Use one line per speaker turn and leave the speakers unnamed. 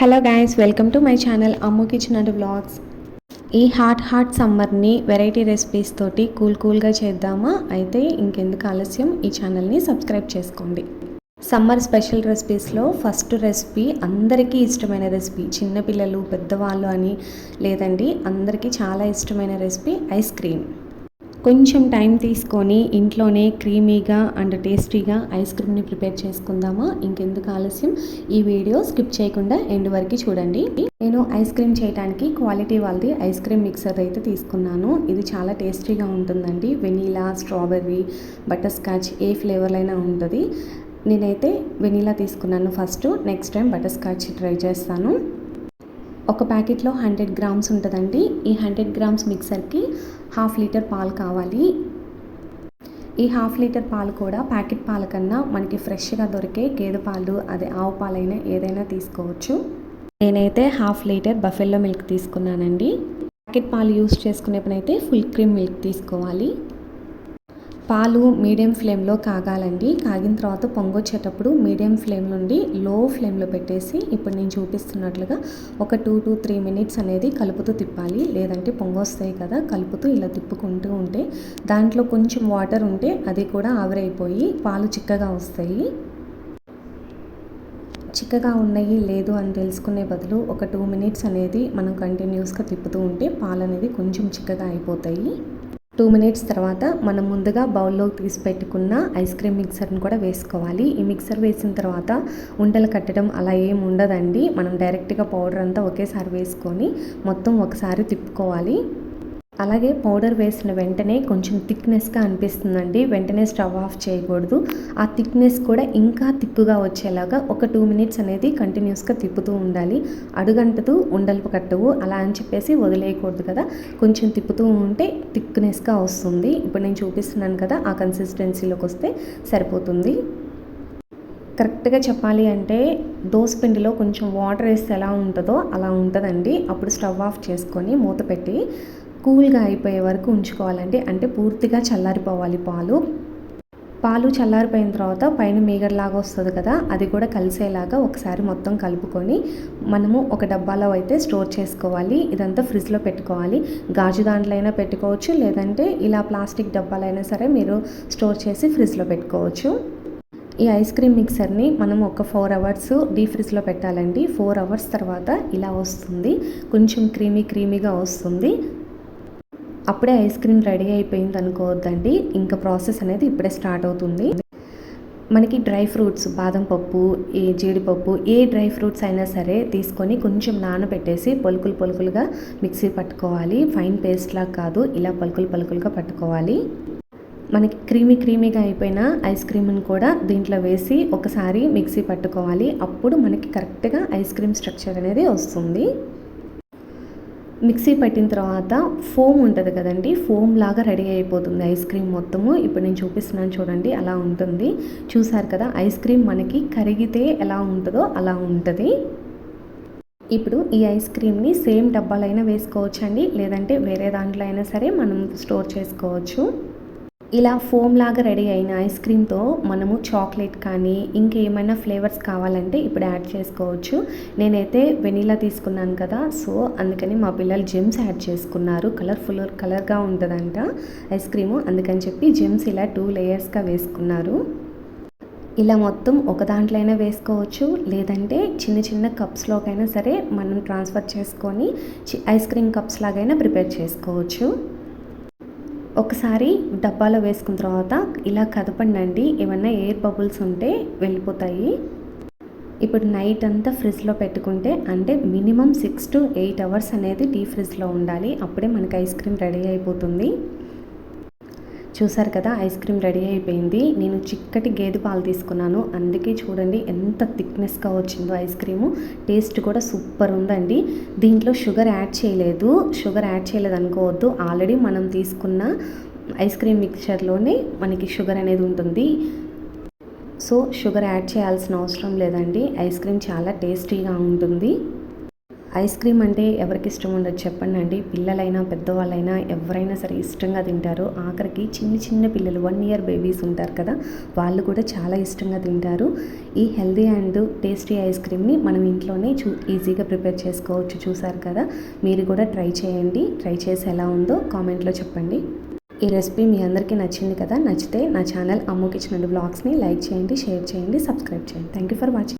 Hello guys welcome to my channel Ammu kitchen and vlogs ఈ hot hot సమ్మర్ని variety recipes తోటి cool కూల్గా చేద్దామా? అయితే ఇంకెందుకు ఆలస్యం? ఈ ఛానల్ని సబ్స్క్రైబ్ చేసుకోండి. సమ్మర్ స్పెషల్ రెసిపీస్లో ఫస్ట్ రెసిపీ అందరికీ ఇష్టమైన రెసిపీ చిన్నపిల్లలు పెద్దవాళ్ళు అని లేదండి అందరికీ చాలా ఇష్టమైన రెసిపీ ఐస్ క్రీమ్ కొంచెం టైం తీసుకొని ఇంట్లోనే క్రీమీగా అండ్ టేస్టీగా ఐస్ క్రీమ్ని ప్రిపేర్ చేసుకుందామా? ఇంకెందుకు ఆలస్యం? ఈ వీడియో స్కిప్ చేయకుండా ఎండ్ వరకు చూడండి. నేను ఐస్ క్రీమ్ చేయడానికి క్వాలిటీ వాళ్ళది ఐస్ క్రీమ్ మిక్సర్ అయితే తీసుకున్నాను. ఇది చాలా టేస్టీగా ఉంటుందండి. వెనీలా స్ట్రాబెర్రీ బటర్ స్కాచ్ ఏ ఫ్లేవర్లైనా అయినా ఉంటుంది. నేనైతే వెనీలా తీసుకున్నాను first. Next time butter scotch try చేస్తాను. ఒక ప్యాకెట్లో హండ్రెడ్ గ్రామ్స్ ఉంటుందండి. ఈ హండ్రెడ్ గ్రామ్స్ మిక్సర్కి హాఫ్ లీటర్ పాలు కావాలి. ఈ హాఫ్ లీటర్ పాలు కూడా ప్యాకెట్ పాల కన్నా మనకి ఫ్రెష్గా దొరికే గేదె పాలు అదే ఆవు పాలైనా ఏదైనా తీసుకోవచ్చు. నేనైతే హాఫ్ లీటర్ బఫెల్లో మిల్క్ తీసుకున్నానండి. ప్యాకెట్ పాలు యూస్ చేసుకునే పనైతే ఫుల్ క్రీమ్ మిల్క్ తీసుకోవాలి. పాలు మీడియం ఫ్లేమ్లో కాగాలండి. కాగిన తర్వాత పొంగొచ్చేటప్పుడు మీడియం ఫ్లేమ్ నుండి లో ఫ్లేమ్లో పెట్టేసి ఇప్పుడు నేను చూపిస్తున్నట్లుగా ఒక టూ టు త్రీ మినిట్స్ అనేది కలుపుతూ తిప్పాలి. లేదంటే పొంగొస్తాయి కదా కలుపుతూ ఇలా తిప్పుకుంటూ ఉంటే దాంట్లో కొంచెం వాటర్ ఉంటే అది కూడా ఆవిరైపోయి పాలు చిక్కగా వస్తాయి. చిక్కగా ఉన్నాయి లేదు అని తెలుసుకునే బదులు ఒక టూ మినిట్స్ అనేది మనం కంటిన్యూస్గా తిప్పుతూ ఉంటే పాలు అనేది కొంచెం చిక్కగా అయిపోతాయి. టూ మినిట్స్ తర్వాత మనం ముందుగా బౌల్లో తీసి పెట్టుకున్న ఐస్ క్రీమ్ మిక్సర్ని కూడా వేసుకోవాలి. ఈ మిక్సర్ వేసిన తర్వాత ఉండలు కట్టడం అలా ఏం ఉండదండి. మనం డైరెక్ట్గా పౌడర్ అంతా ఒకేసారి వేసుకొని మొత్తం ఒకసారి తిప్పుకోవాలి. అలాగే పౌడర్ వేసిన వెంటనే కొంచెం థిక్నెస్గా అనిపిస్తుందండి. వెంటనే స్టవ్ ఆఫ్ చేయకూడదు. ఆ థిక్నెస్ కూడా ఇంకా థిక్గా వచ్చేలాగా ఒక టూ మినిట్స్ అనేది కంటిన్యూస్గా తిప్పుతూ ఉండాలి. అడుగంటదు ఉండలు కట్టవు. అలా అని చెప్పేసి వదిలేయకూడదు కదా. కొంచెం తిప్పుతూ ఉంటే థిక్నెస్గా వస్తుంది. ఇప్పుడు నేను చూపిస్తున్నాను కదా ఆ కన్సిస్టెన్సీలోకి వస్తే సరిపోతుంది. కరెక్ట్గా చెప్పాలి అంటే దోశ పిండిలో కొంచెం వాటర్ వేస్తే ఎలా ఉంటుందో అలా ఉంటుందండి. అప్పుడు స్టవ్ ఆఫ్ చేసుకొని మూత పెట్టి కూల్గా అయిపోయే వరకు ఉంచుకోవాలండి. అంటే పూర్తిగా చల్లారిపోవాలి పాలు. పాలు చల్లారిపోయిన తర్వాత పైన మీగడలాగా వస్తుంది కదా అది కూడా కలిసేలాగా ఒకసారి మొత్తం కలుపుకొని మనము ఒక డబ్బాలో అయితే స్టోర్ చేసుకోవాలి. ఇదంతా ఫ్రిడ్జ్లో పెట్టుకోవాలి. గాజు దాంట్లో అయినా పెట్టుకోవచ్చు. లేదంటే ఇలా ప్లాస్టిక్ డబ్బాలైనా సరే మీరు స్టోర్ చేసి ఫ్రిడ్జ్లో పెట్టుకోవచ్చు. ఈ ఐస్ క్రీమ్ మిక్సర్ని మనం ఒక ఫోర్ అవర్స్ డీ ఫ్రిడ్జ్లో పెట్టాలండి. ఫోర్ అవర్స్ తర్వాత ఇలా వస్తుంది. కొంచెం క్రీమీ క్రీమీగా వస్తుంది. అప్పుడే ఐస్ క్రీమ్ రెడీ అయిపోయింది అనుకోవద్దండి. ఇంకా ప్రాసెస్ అనేది ఇప్పుడే స్టార్ట్ అవుతుంది. మనకి డ్రై ఫ్రూట్స్ బాదం పప్పు ఈ జీడిపప్పు ఏ డ్రై ఫ్రూట్స్ అయినా సరే తీసుకొని కొంచెం నానబెట్టేసి పలుకులు పలుకులుగా మిక్సీ పట్టుకోవాలి. ఫైన్ పేస్ట్లా కాదు ఇలా పలుకులు పలుకులుగా పట్టుకోవాలి. మనకి క్రీమీ క్రీమీగా అయిపోయిన ఐస్ క్రీమ్ని కూడా దీంట్లో వేసి ఒకసారి మిక్సీ పట్టుకోవాలి. అప్పుడు మనకి కరెక్ట్గా ఐస్ క్రీమ్ స్ట్రక్చర్ అనేది వస్తుంది. మిక్సీ పట్టిన తర్వాత ఫోమ్ ఉంటుంది కదండి ఫోమ్ లాగా రెడీ అయిపోతుంది ఐస్ క్రీమ్ మొత్తము. ఇప్పుడు నేను చూపిస్తున్నాను చూడండి అలా ఉంటుంది. చూసారు కదా ఐస్ క్రీమ్ మనకి కరిగితే ఎలా ఉంటుందో అలా ఉంటుంది. ఇప్పుడు ఈ ఐస్ క్రీమ్ని సేమ్ డబ్బాలైనా వేసుకోవచ్చండి లేదంటే వేరే దాంట్లో అయినా సరే మనం స్టోర్ చేసుకోవచ్చు. ఇలా ఫోమ్ లాగా రెడీ అయిన ఐస్ క్రీమ్తో మనము చాక్లెట్ కానీ ఇంకేమైనా ఫ్లేవర్స్ కావాలంటే ఇప్పుడు యాడ్ చేసుకోవచ్చు. నేనైతే వెనీలా తీసుకున్నాను కదా సో అందుకని మా పిల్లలు జెమ్స్ యాడ్ చేసుకున్నారు. కలర్ఫుల్ కలర్గా ఉంటుందంట ఐస్ క్రీము. అందుకని చెప్పి జెమ్స్ ఇలా టూ లేయర్స్గా వేసుకున్నారు. ఇలా మొత్తం ఒక దాంట్లో అయినా వేసుకోవచ్చు. లేదంటే చిన్న చిన్న కప్స్లోకైనా సరే మనం ట్రాన్స్ఫర్ చేసుకొని ఐస్ క్రీమ్ కప్స్ లాగైనా ప్రిపేర్ చేసుకోవచ్చు. ఒకసారి డబ్బాలో వేసుకున్న తర్వాత ఇలా కదపండి ఏమన్నా ఎయిర్ బబుల్స్ ఉంటే వెళ్ళిపోతాయి. ఇప్పుడు నైట్ అంతా ఫ్రిడ్జ్లో పెట్టుకుంటే అంటే minimum six to eight hours అనేది డీ ఫ్రిడ్జ్లో ఉండాలి. అప్పుడే మనకి ఐస్ క్రీమ్ రెడీ అయిపోతుంది. చూసారు కదా ఐస్ క్రీమ్ రెడీ అయిపోయింది. నేను చిక్కటి గేదె పాలు తీసుకున్నాను. అందుకే చూడండి ఎంత థిక్నెస్గా వచ్చిందో ఐస్ క్రీము. టేస్ట్ కూడా సూపర్ ఉందండి. దీంట్లో షుగర్ యాడ్ చేయలేదు. షుగర్ యాడ్ చేయలేదు అనుకోవద్దు. ఆల్రెడీ మనం తీసుకున్న ఐస్ క్రీమ్ మిక్చర్లోనే మనకి షుగర్ అనేది ఉంటుంది. సో షుగర్ యాడ్ చేయాల్సిన అవసరం లేదండి. ఐస్ క్రీమ్ చాలా టేస్టీగా ఉంటుంది. ఐస్ క్రీమ్ అంటే ఎవరికి ఇష్టం ఉండదు చెప్పండి అండి పిల్లలైనా పెద్దవాళ్ళైనా ఎవరైనా సరే ఇష్టంగా తింటారు. ఆఖరికి చిన్న చిన్న పిల్లలు వన్ ఇయర్ బేబీస్ ఉంటారు కదా వాళ్ళు కూడా చాలా ఇష్టంగా తింటారు. ఈ హెల్దీ అండ్ టేస్టీ ఐస్ క్రీమ్ని మనం ఇంట్లోనే చూ ఈజీగా ప్రిపేర్ చేసుకోవచ్చు చూసారు కదా. మీరు కూడా ట్రై చేయండి. ట్రై చేసి ఎలా ఉందో కామెంట్లో చెప్పండి. ఈ రెసిపీ మీ అందరికీ నచ్చింది కదా నచ్చితే నా ఛానల్ అమ్ము బ్లాగ్స్ని లైక్ చేయండి షేర్ చేయండి సబ్స్క్రైబ్ చేయండి. Thank you for watching